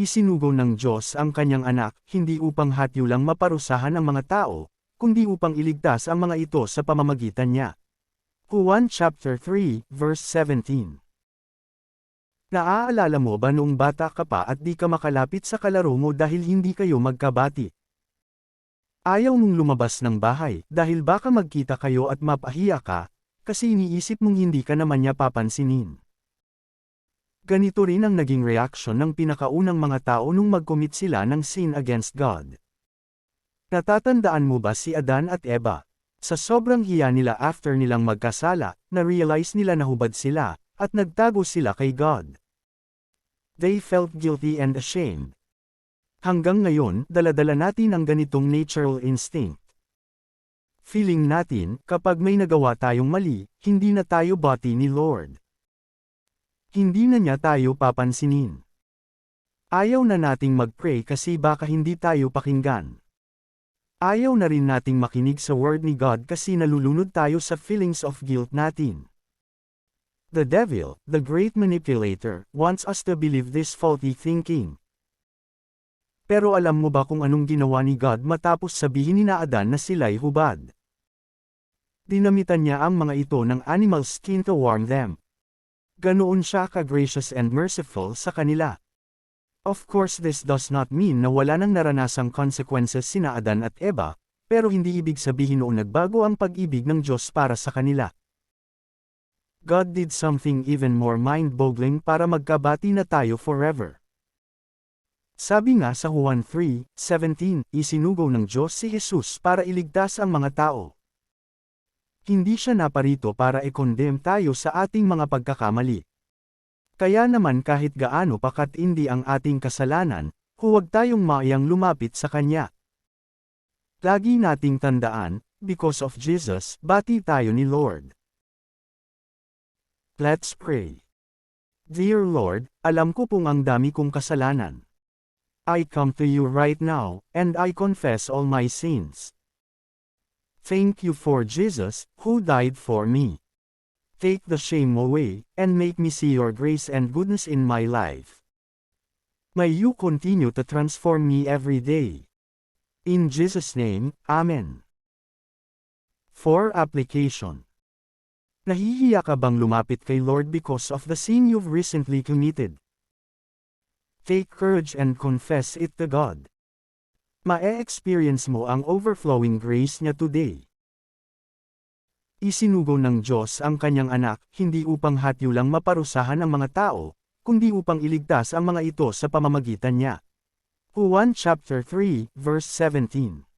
Isinugo ng Diyos ang kanyang anak, hindi upang hatyo lang maparusahan ang mga tao, kundi upang iligtas ang mga ito sa pamamagitan niya. Juan chapter 3, verse 17 Naaalala mo ba noong bata ka pa at di ka makalapit sa kalaro mo dahil hindi kayo magkabati? Ayaw mong lumabas ng bahay dahil baka magkita kayo at mapahiya ka, kasi iniisip mong hindi ka naman niya papansinin. Ganito rin ang naging reaksyon ng pinakaunang mga tao nung mag-commit sila ng sin against God. Natatandaan mo ba si Adan at Eva? Sa sobrang hiya nila after nilang magkasala, na-realize nila na hubad sila, at nagtago sila kay God. They felt guilty and ashamed. Hanggang ngayon, daladala natin ang ganitong natural instinct. Feeling natin, kapag may nagawa tayong mali, hindi na tayo bati ni Lord. Hindi na niya tayo papansinin. Ayaw na nating mag-pray kasi baka hindi tayo pakinggan. Ayaw na rin nating makinig sa word ni God kasi nalulunod tayo sa feelings of guilt natin. The devil, the great manipulator, wants us to believe this faulty thinking. Pero alam mo ba kung anong ginawa ni God matapos sabihin ni na Adan na sila'y hubad? Dinamitan niya ang mga ito ng animal skin to warm them. Ganoon siya ka-gracious and merciful sa kanila. Of course this does not mean na wala nang naranasang consequences sina Adan at Eva, pero hindi ibig sabihin noong nagbago ang pag-ibig ng Diyos para sa kanila. God did something even more mind-boggling para magkabati na tayo forever. Sabi nga sa Juan 3:17, isinugo ng Diyos si Jesus para iligtas ang mga tao. Hindi siya naparito para i-condemn tayo sa ating mga pagkakamali. Kaya naman kahit gaano pa katindi ang ating kasalanan, huwag tayong maayang lumapit sa Kanya. Lagi nating tandaan, because of Jesus, bati tayo ni Lord. Let's pray. Dear Lord, alam ko pong ang dami kong kasalanan. I come to you right now, and I confess all my sins. Thank you for Jesus, who died for me. Take the shame away, and make me see your grace and goodness in my life. May you continue to transform me every day. In Jesus' name, Amen. For application. Nahihiya ka bang lumapit kay Lord because of the sin you've recently committed? Take courage and confess it to God. Mae-experience mo ang overflowing grace niya today. Isinugo ng Diyos ang kanyang anak, hindi upang hatyo lang maparusahan ang mga tao, kundi upang iligtas ang mga ito sa pamamagitan niya. Juan chapter 3, verse 17